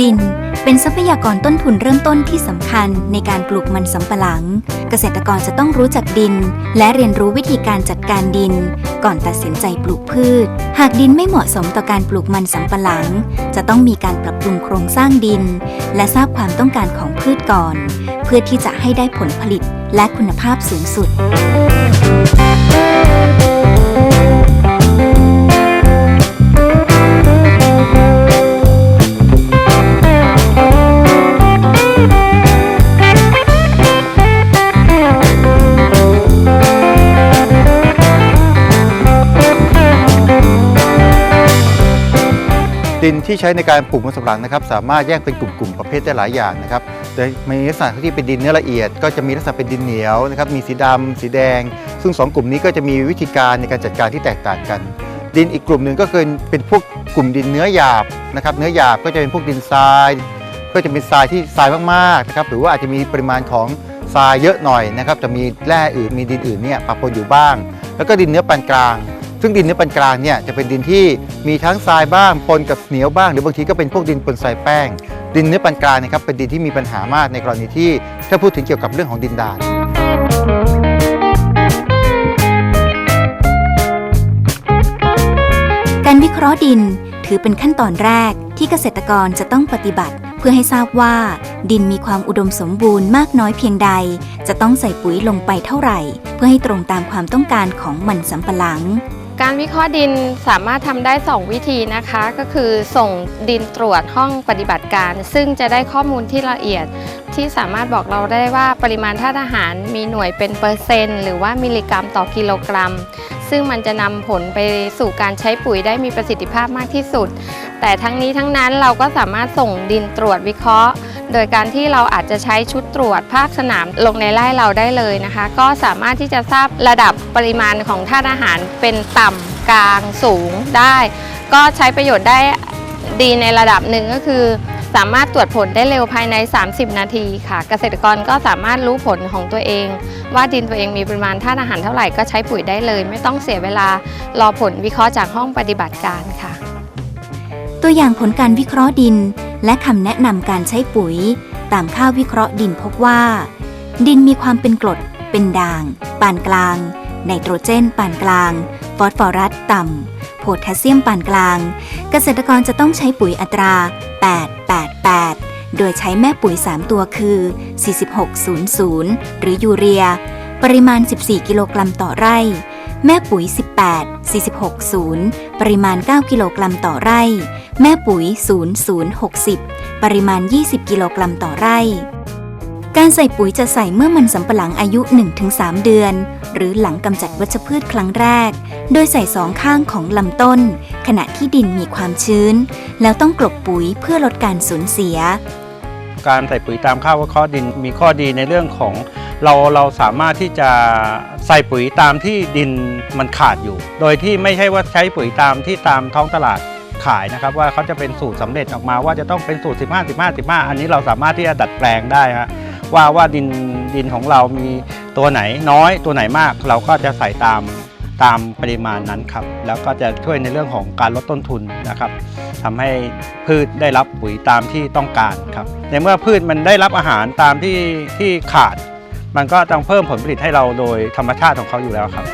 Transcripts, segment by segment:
ดินเป็นทรัพยากรต้นทุนเริ่มต้นที่สำคัญในการปลูกมันสำปะหลัง เกษตรกรจะต้องรู้จักดิน และเรียนรู้วิธีการจัดการดิน ก่อนตัดสินใจปลูกพืช หากดินไม่เหมาะสมต่อการปลูกมันสำปะหลัง จะต้องมีการปรับปรุงโครงสร้างดิน และทราบความต้องการของพืชก่อน เพื่อที่จะให้ได้ผลผลิตและคุณภาพสูงสุด ที่ใช้ในการปลูกมันสำปะหลังนะครับ สามารถแยกเป็นกลุ่มๆประเภทได้หลายอย่างนะครับโดยมีลักษณะที่เป็นดินเนื้อละเอียด ก็จะมีลักษณะเป็นดินเหนียวนะครับมีสีดำสีแดง ซึ่งสองกลุ่มนี้ก็จะมีวิธีการในการจัดการที่แตกต่างกัน ดินอีกกลุ่มหนึ่งก็คือเป็นพวกกลุ่มดินเนื้อหยาบนะครับเนื้อหยาบก็จะเป็นพวกดินทราย ก็จะเป็นทรายที่ทรายมากๆนะครับหรือว่าอาจจะมีปริมาณของทรายเยอะหน่อยนะครับจะมีแร่อื่นมีดินอื่นเนี่ยปะปนอยู่บ้าง แล้วก็ดินเนื้อปานกลาง ซึ่งดินเนื้อปานกลางเนี่ยจะเป็นดินที่มีทั้งทรายบ้างปนกับเหนียวบ้าง หรือบางทีก็เป็นพวกดินปนทรายแป้ง ดินเนื้อปานกลางนะครับเป็นดินที่มีปัญหามากในกรณีที่ถ้าพูดถึงเกี่ยวกับเรื่องของดินดานการวิเคราะห์ดินถือเป็นขั้นตอนแรกที่เกษตรกรจะต้องปฏิบัติ เพื่อให้ทราบว่า ดินมีความอุดมสมบูรณ์มากน้อยเพียงใด จะต้องใส่ปุ๋ยลงไปเท่าไหร่ เพื่อให้ตรงตามความต้องการของมันสำปะหลัง การวิเคราะห์ดินสามารถทำได้ 2 วิธีนะคะ ก็คือส่งดินตรวจห้องปฏิบัติการ ซึ่งจะได้ข้อมูลที่ละเอียด ที่สามารถบอกเราได้ว่าปริมาณธาตุอาหารมีหน่วยเป็นเปอร์เซ็นต์ หรือว่ามิลลิกรัมต่อกิโลกรัม ซึ่งมันจะนำผลไปสู่การใช้ปุ๋ยได้มีประสิทธิภาพมากที่สุด แต่ทั้งนี้ทั้งนั้นเราก็สามารถส่งดินตรวจวิเคราะห์ โดยการที่เราอาจจะใช้ชุดตรวจภาคสนามลงในไร่เราได้เลยนะคะ ก็สามารถที่จะทราบระดับปริมาณของธาตุอาหารเป็นต่ำกลางสูงได้ ก็ใช้ประโยชน์ได้ดีในระดับหนึ่งก็คือ สามารถตรวจผลได้เร็วภายใน 30 นาทีค่ะ เกษตรกรก็สามารถรู้ผลของตัวเอง ว่าดินตัวเองมีปริมาณธาตุอาหารเท่าไหร่ก็ใช้ปุ๋ยได้เลย ไม่ต้องเสียเวลารอผลวิเคราะห์จากห้องปฏิบัติการค่ะ ตัวอย่างผลการวิเคราะห์ดิน และคำแนะนำการใช้ปุ๋ย ตามค่าวิเคราะห์ดินพบว่า ดินมีความเป็นกรด เป็นด่าง ปานกลาง ไนโตรเจน ปานกลาง ฟอสฟอรัสต่ำ โพแทสเซียมปานกลาง เกษตรกรจะต้องใช้ปุ๋ยอัตรา 888 โดยใช้แม่ปุ๋ย 3 ตัวคือ 4600 หรือยูเรีย ปริมาณ 14 กิโลกรัมต่อไร่ แม่ปุ๋ย 18 460 ปริมาณ 9 กิโลกรัมต่อไร่ แม่ปุ๋ย 0060 ปริมาณ 20 กิโลกรัมต่อไร่ การใส่ปุ๋ยจะใส่เมื่อมันสำปะหลังอายุ 1-3 เดือน หรือหลังกำจัดวัชพืชครั้งแรก โดยใส่สองข้างของลำต้น ขณะที่ดินมีความชื้น แล้วต้องกลบปุ๋ยเพื่อลดการสูญเสีย การใส่ปุ๋ยตามค่าวิเคราดินมีข้อดีในเรื่องของ เราเราสามารถที่จะใส่ปุ๋ยตามที่ดินมันขาดอยู่ โดยที่ไม่ใช่ว่าใช้ปุ๋ยตามที่ตามท้องตลาดขายนะครับว่าเขาจะเป็นสูตรสำเร็จออกมาว่าจะต้องเป็นสูตร 15 15 15 อันนี้เราสามารถที่จะดัดแปลงได้ฮะว่าว่าดินดินของเรามีตัวไหนน้อยตัวไหนมาก เราก็จะใส่ตามตามปริมาณนั้นครับ แล้วก็จะช่วยในเรื่องของการลดต้นทุนนะครับทำให้พืชได้รับปุ๋ยตามที่ต้องการครับในเมื่อพืชมันได้รับอาหารตามที่ที่ขาด มันก็ต้องเพิ่มผลผลิตให้เราโดยธรรมชาติของเขาอยู่แล้วครับ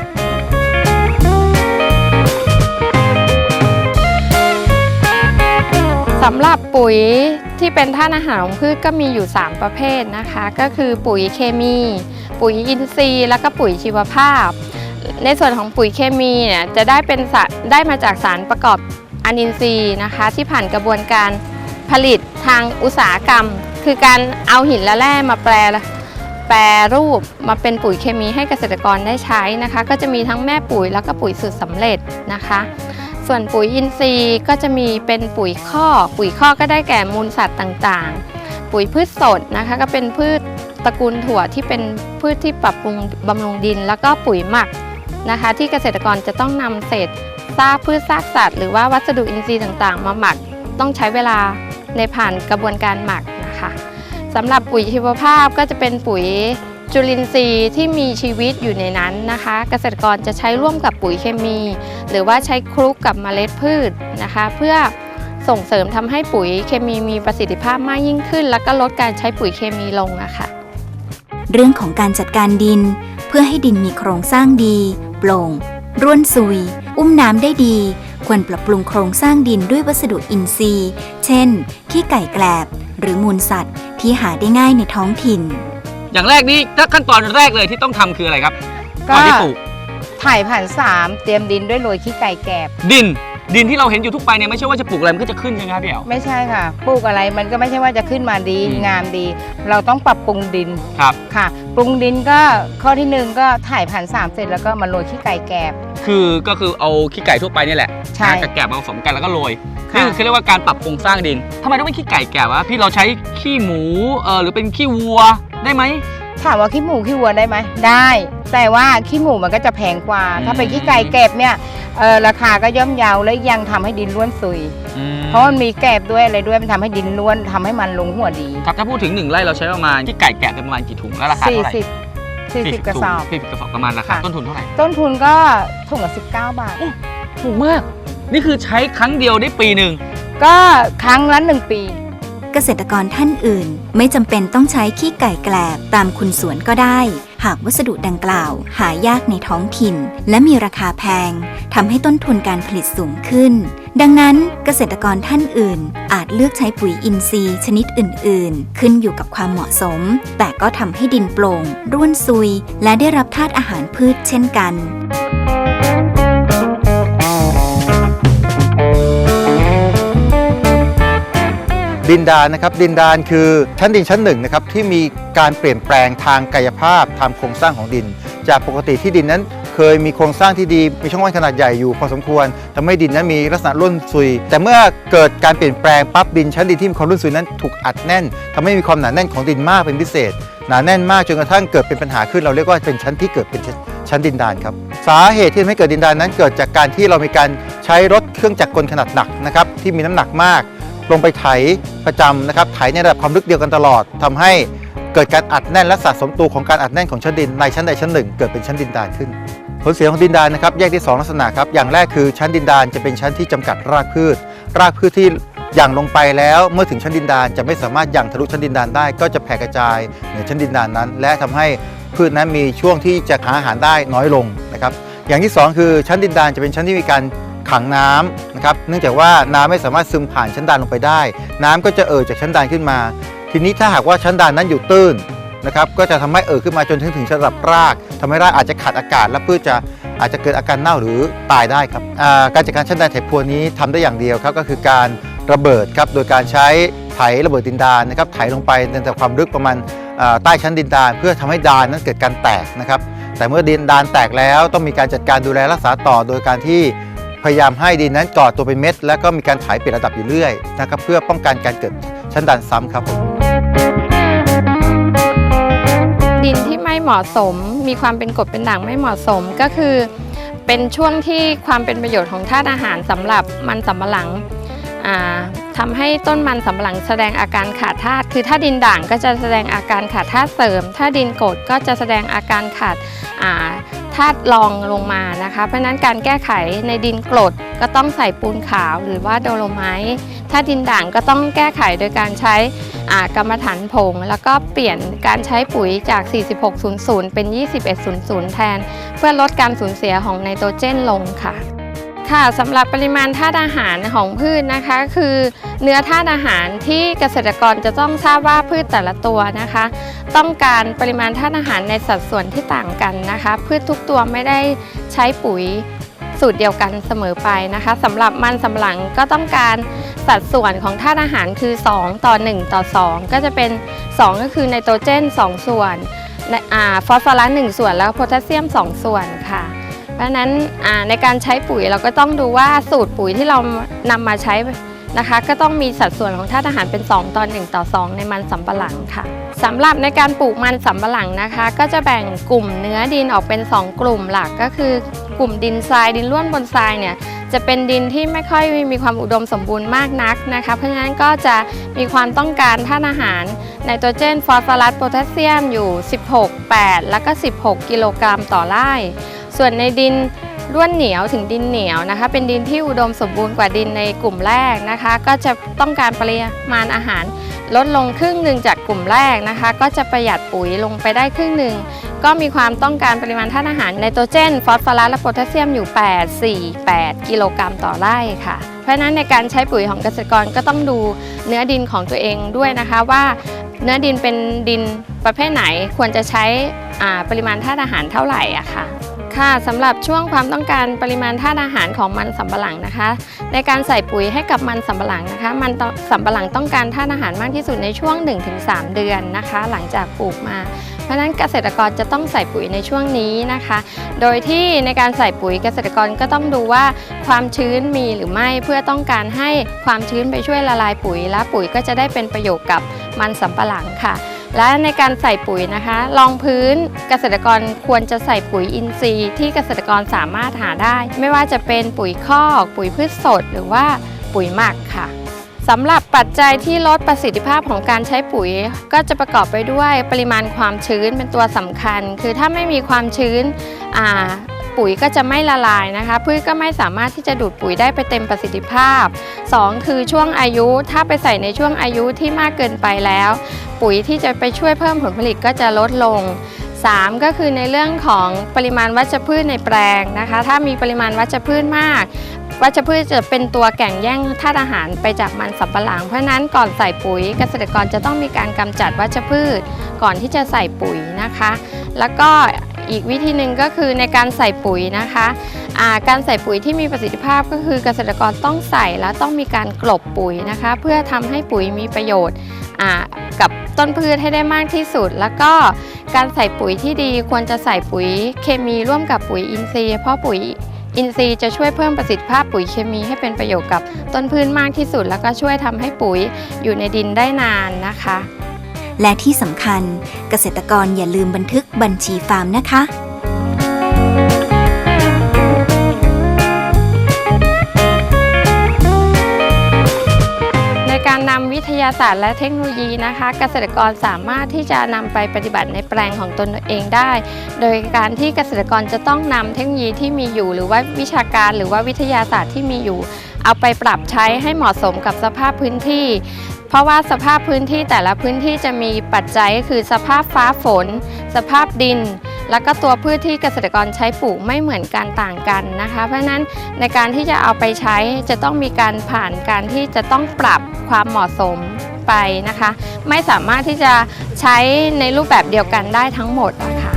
สำหรับปุ๋ยที่เป็นธาตุอาหารของพืชก็มีอยู่ 3 ประเภทนะคะ ก็คือปุ๋ยเคมี ปุ๋ยอินทรีย์ แล้วก็ปุ๋ยชีวภาพ ในส่วนของปุ๋ยเคมีเนี่ยจะได้เป็นสารได้มาจากสารประกอบอนินทรีย์นะคะ ที่ผ่านกระบวนการผลิตทางอุตสาหกรรม คือการเอาหินและแร่มาแปร แปรรูปมาเป็นปุ๋ยเคมีให้เกษตรกรได้ใช้นะคะ ก็จะมีทั้งแม่ปุ๋ยแล้วก็ปุ๋ยสูตรสำเร็จนะคะ ส่วนปุ๋ยอินทรีย์ก็จะมีเป็นปุ๋ยข้อ ปุ๋ยข้อกก็ได้แก่มูลสัตว์ต่างๆ ปุ๋ยพืชสดนะคะก็เป็นพืชตระกูลถั่วที่เป็นพืชที่ปรับปรุงบำรุงดิน แล้วก็ปุ๋ยหมักนะคะ ที่เกษตรกรจะต้องนำเศษซากพืชซากสัตว์หรือว่าวัสดุอินทรีย์ต่างๆ มาหมักต้องใช้เวลาในผ่านกระบวนการหมักนะคะ สำหรับปุ๋ยชีวภาพก็จะเป็นปุ๋ยจุลินทรีย์ที่มีชีวิตอยู่ในนั้นนะคะ เกษตรกรจะใช้ร่วมกับปุ๋ยเคมี หรือว่าใช้คลุกกับเมล็ดพืชนะคะ เพื่อส่งเสริมทำให้ปุ๋ยเคมีมีประสิทธิภาพมากยิ่งขึ้น แล้วก็ลดการใช้ปุ๋ยเคมีลงอะค่ะ เรื่องของการจัดการดิน เพื่อให้ดินมีโครงสร้างดี โปร่ง ร่วนซุย อุ้มน้ำได้ดี ควรปรับปรุงโครงสร้างดินด้วยวัสดุอินทรีย์ เช่น ขี้ไก่แกลบ หรือมูลสัตว์ ที่หาได้ง่ายในท้องถิ่น อย่างแรกนี่ถ้าขั้นตอนแรกเลยที่ต้องทำคืออะไรครับก็ก่อนที่ปลูกถ่ายผ่านสามเตรียมดินด้วยโรยขี้ไก่แกบดิน ดินที่เราเห็นอยู่ทุกไปเนี่ยไม่ใช่ว่าจะปลูกอะไรมันก็จะขึ้นใช่ไหมครับพี่เอ๋ว ไม่ใช่ค่ะ ปลูกอะไรมันก็ไม่ใช่ว่าจะขึ้นมาดีอืม งามดี เราต้องปรับปรุงดินครับ ค่ะ ปรุงดินก็ข้อที่หนึ่งก็ถ่ายผ่านสามเสร็จแล้วก็มาโรยขี้ไก่แกบ คือก็คือเอาขี้ไก่ทั่วไปนี่แหละใช่กับแกบมาผสมกันแล้วก็โรยค่ะนี่คือเรียกว่าการปรับโครงสร้างดินทำไมต้องเป็นขี้ไก่แกบวะพี่เราใช้ขี้หมูเออหรือเป็นขี้วัวได้ไหมถามว่าขี้หมูขี้วัวได้ไหมได้ แต่ว่าขี้หมูมันก็จะแพงกว่าอืมถ้าเป็นขี้ไก่แกบเนี่ยเออราคาก็ย่อมเยาและยังทำให้ดินล้วนซุย อืมเพราะมันมีแกบด้วยอะไรด้วยมันทำให้ดินล้วนทำให้มันลงหัวดีครับถ้าพูดถึงหนึ่งไร่เราใช้ประมาณขี้ไก่แกะประมาณกี่ถุงแล้วราคาเท่าไหร่40 40กระสอบ สี่สิบกระสอบประมาณราคาค่ะ ต้นทุนเท่าไหร่ต้นทุนก็ถุงละ19 บาท ถูกมาก นี่คือใช้ครั้งเดียวได้ปีหนึ่ง ก็ครั้งละหนึ่งปี เกษตรกรท่านอื่น ไม่จำเป็นต้องใช้ขี้ไก่แกลบตามคุณสวนก็ได้ หากวัสดุดังกล่าว หายากในท้องถิ่น และมีราคาแพงทำให้ต้นทุนการผลิตสูงขึ้น ดังนั้นเกษตรกรท่านอื่น อาจเลือกใช้ปุ๋ยอินทรีย์ชนิดอื่น ๆ ขึ้นอยู่กับความเหมาะสม แต่ก็ทำให้ดินโปร่ง ร่วนซุย และได้รับธาตุอาหารพืชเช่นกัน ดินดานนะครับดินดานคือชั้นดินชั้นหนึ่งนะครับที่มีการเปลี่ยนแปลงทางกายภาพทางโครงสร้างของดิน จากปกติที่ดินนั้น เคยมีโครงสร้างที่ดีมีช่องว่างขนาดใหญ่อยู่พอสมควรทำให้ดินนั้นมีลักษณะร่วนซุย แต่เมื่อเกิดการเปลี่ยนแปลงปั๊บดินชั้นดินที่มีความร่วนซุยนั้นถูกอัดแน่นทำให้มีความหนาแน่นของดินมากเป็นพิเศษ หนาแน่นมากจนกระทั่งเกิดเป็นปัญหาขึ้นเราเรียกว่าเป็นชั้นที่เกิดเป็นชั้นดินดานครับสาเหตุที่ทำให้เกิดดินดานนั้น เกิดจากการที่เรามีการใช้รถเครื่องจักรกลขนาดหนักนะครับที่มีน้ำหนักมาก ลงไปไถประจำนะครับไถในระดับความลึกเดียวกันตลอดทำให้เกิดการอัดแน่นและสะสมตัวของการอัดแน่นของชั้นดินในชั้นใดชั้นหนึ่ง เกิดเป็นชั้นดินดานขึ้น ผลเสียของดินดานนะครับแยกได้สองลักษณะครับอย่างแรกคือชั้นดินดานจะเป็นชั้นที่จำกัดรากพืช รากพืชที่ย่างลงไปแล้วเมื่อถึงชั้นดินดานจะไม่สามารถย่างทะลุชั้นดินดานได้ ก็จะแผ่กระจายเหนือชั้นดินดานนั้น และทำให้พืชนั้นมีช่วงที่จะหาอาหารได้น้อยลงนะครับอย่างที่สองคือชั้นดินดานจะเป็นชั้นที่มีการ ขังน้ำนะครับเนื่องจากว่าน้ำไม่สามารถซึมผ่านชั้นดานลงไปได้ น้ำก็จะเอ่อจากชั้นดานขึ้นมา ทีนี้ถ้าหากว่าชั้นดานนั้นอยู่ตื้นนะครับก็จะทำให้เอ่อขึ้นมาจนถึงถึงระดับรากทำให้รากอาจจะขาดอากาศและพืชจะอาจจะเกิดอาการเน่าหรือตายได้ครับการจัดการชั้นดานไถพรวนนี้ทำได้อย่างเดียวครับก็คือการระเบิดครับโดยการใช้ไถระเบิดดินดานนะครับไถลงไปในแต่ความลึกประมาณใต้ชั้นดินดาน เพื่อทำให้ดานนั้นเกิดการแตกนะครับแต่เมื่อดินดานแตกแล้วต้องมีการจัดการดูแลรักษาต่อโดยการที่ พยายามให้ดินนั้นก่อตัวเป็นเม็ด แล้วก็มีการไถเปลี่ยนระดับอยู่เรื่อยนะครับเพื่อป้องกันการเกิดชั้นดานซ้ำครับผมดินที่ไม่เหมาะสม มีความเป็นกรดเป็นด่างไม่เหมาะสมก็คือ เป็นช่วงที่ความเป็นประโยชน์ของธาตุอาหารสำหรับมันสำปะหลังอ่าทำให้ต้นมันสำปะหลังแสดงอาการขาดธาตุคือถ้าดินด่างก็จะแสดงอาการขาดธาตุเสริม ถ้าดินกรดก็จะแสดงอาการขาด ธาตุรองลงมานะคะ เพราะนั้นการแก้ไขในดินกรดก็ต้องใส่ปูนขาวหรือว่าโดโลไมต์ถ้าดินด่างก็ต้องแก้ไขโดยการใช้กรรมฐานผง แล้วก็เปลี่ยนการใช้ปุ๋ยจาก 4600 เป็น 2100 แทน เพื่อลดการสูญเสียของไนโตรเจนลงค่ะ ค่ะสำหรับปริมาณธาตุอาหารของพืชนะคะ คือเนื้อธาตุอาหารที่เกษตรกรจะต้องทราบว่าพืชแต่ละตัวนะคะ ต้องการปริมาณธาตุอาหารในสัดส่วนที่ต่างกันนะคะ พืชทุกตัวไม่ได้ใช้ปุ๋ยสูตรเดียวกันเสมอไปนะคะสำหรับมันสำปะหลังก็ต้องการสัดส่วนของธาตุอาหารคือ 2 ต่อ 1 ต่อ 2 ก็จะเป็น 2 ก็คือไนโตรเจน 2 ส่วนฟอสฟอรัส1ส่วนแล้วโพแทสเซียม 2 ส่วนค่ะ ราะฉะนั้นในการใช้ปุ๋ยเราก็ต้องดูว่าสูตรปุ๋ยที่เรานำมาใช้นะคะก็ต้องมีสัดส่วนของธาตุอาหารเป็น 2 ต่อ 1 ต่อ 2 ในมันสำปะหลังค่ะสำหรับในการปลูกมันสำปะหลังนะคะ ก็จะแบ่งกลุ่มเนื้อดินออกเป็น 2 กลุ่มหลัก ก็คือกลุ่มดินทรายดินร่วนบนทรายเนี่ยจะเป็นดินที่ไม่ค่อยมีความอุดมสมบูรณ์มากนักนะคะ เพราะฉะนั้นก็จะมีความต้องการธาตุอาหารไนโตรเจนฟอสฟอรัสโพแทสเซียมอยู่ 16 8 แล้วก็ 16 กิโลกรัมต่อไร่ ส่วนในดินร่วนเหนียวถึงดินเหนียวนะคะ เป็นดินที่อุดมสมบูรณ์กว่าดินในกลุ่มแรกนะคะ ก็จะต้องการปริมาณอาหาร ลดลงครึ่งหนึ่งจากกลุ่มแรกนะคะ ก็จะประหยัดปุ๋ยลงไปได้ครึ่งหนึ่งก็มีความต้องการปริมาณธาตุอาหารไนโตรเจน ฟอสฟอรัสและโพแทสเซียมอยู่ 8 4 8 กิโลกรัมต่อไร่ค่ะ เพราะนั้นในการใช้ปุ๋ยของเกษตรกรก็ต้องดูเนื้อดินของตัวเองด้วยนะคะว่าเนื้อดินเป็นดินประเภทไหนควรจะใช้อ่าปริมาณธาตุอาหารเท่าไหร่อะค่ะ ค่ะสำหรับช่วงความต้องการปริมาณธาตุอาหารของมันสำปะหลังนะคะ ในการใส่ปุ๋ยให้กับมันสำปะหลังนะคะ มันสำปะหลังต้องการธาตุอาหารมากที่สุดในช่วง 1-3 เดือนนะคะ หลังจากปลูกมา เพราะฉะนั้นเกษตรกรจะต้องใส่ปุ๋ยในช่วงนี้นะคะ โดยที่ในการใส่ปุ๋ยเกษตรกรก็ต้องดูว่าความชื้นมีหรือไม่เพื่อต้องการให้ความชื้นไปช่วยละลายปุ๋ย และปุ๋ยก็จะได้เป็นประโยชน์กับมันสำปะหลังค่ะ และในการใส่ปุ๋ยนะคะรองพื้นเกษตรกรควรจะใส่ปุ๋ยอินทรีย์ ที่เกษตรกรสามารถหาได้ ไม่ว่าจะเป็นปุ๋ยคอกปุ๋ยพืชสด หรือว่าปุ๋ยหมักค่ะสำหรับปัจจัยที่ลดประสิทธิภาพของการใช้ปุ๋ย ก็จะประกอบไปด้วยปริมาณความชื้นเป็นตัวสำคัญ คือถ้าไม่มีความชื้นปุ๋ยก็จะไม่ละลายนะคะพืชก็ไม่สามารถที่จะดูดปุ๋ยได้ไปเต็มประสิทธิภาพ 2 คือช่วงอายุถ้าไปใส่ในช่วงอายุที่มากเกินไปแล้ว ปุ๋ยที่จะไปช่วยเพิ่มผลผลิตก็จะลดลง 3 ก็คือในเรื่องของปริมาณวัชพืชในแปลงนะคะ ถ้ามีปริมาณวัชพืชมาก วัชพืชจะเป็นตัวแก่งแย่งธาตุอาหารไปจากมันสำปะหลัง เพราะนั้นก่อนใส่ปุ๋ยเกษตรกรจะต้องมีการกำจัดวัชพืช ก่อนที่จะใส่ปุ๋ยนะคะ แล้วก็อีกวิธีหนึ่งก็คือในการใส่ปุ๋ยนะคะาการใส่ปุ๋ยที่มีประสิทธิภาพก็คือเกษตรกรต้องใส่และต้องมีการกลบปุ๋ยนะคะ เพื่อทำให้ปุ๋ยมีประโยชน์ ต้นพืชให้ได้มากที่สุด แล้วก็การใส่ปุ๋ยที่ดีควรจะใส่ปุ๋ยเคมีร่วมกับปุ๋ยอินทรีย์ เพราะปุ๋ยอินทรีย์จะช่วยเพิ่มประสิทธิภาพปุ๋ยเคมีให้เป็นประโยชน์กับต้นพืชมากที่สุด แล้วก็ช่วยทำให้ปุ๋ยอยู่ในดินได้นานนะคะ และที่สำคัญเกษตรกรอย่าลืมบันทึกบัญชีฟาร์มนะคะ วิทยาศาสตร์และเทคโนโลยีนะคะ เกษตรกรสามารถที่จะนำไปปฏิบัติในแปลงของตนเองได้ โดยการที่เกษตรกรจะต้องนำเทคโนโลยีที่มีอยู่ หรือว่าวิชาการหรือว่าวิทยาศาสตร์ที่มีอยู่ เอาไปปรับใช้ให้เหมาะสมกับสภาพพื้นที่ เพราะว่าสภาพพื้นที่แต่ละพื้นที่จะมีปัจจัยคือสภาพฟ้าฝน สภาพดิน แล้วก็ตัวพืชที่เกษตรกรใช้ปลูกไม่เหมือนกันต่างกันนะคะ เพราะฉะนั้นในการที่จะเอาไปใช้จะต้องมีการผ่านการที่จะต้องปรับความเหมาะสมไปนะคะ ไม่สามารถที่จะใช้ในรูปแบบเดียวกันได้ทั้งหมดนะค่ะ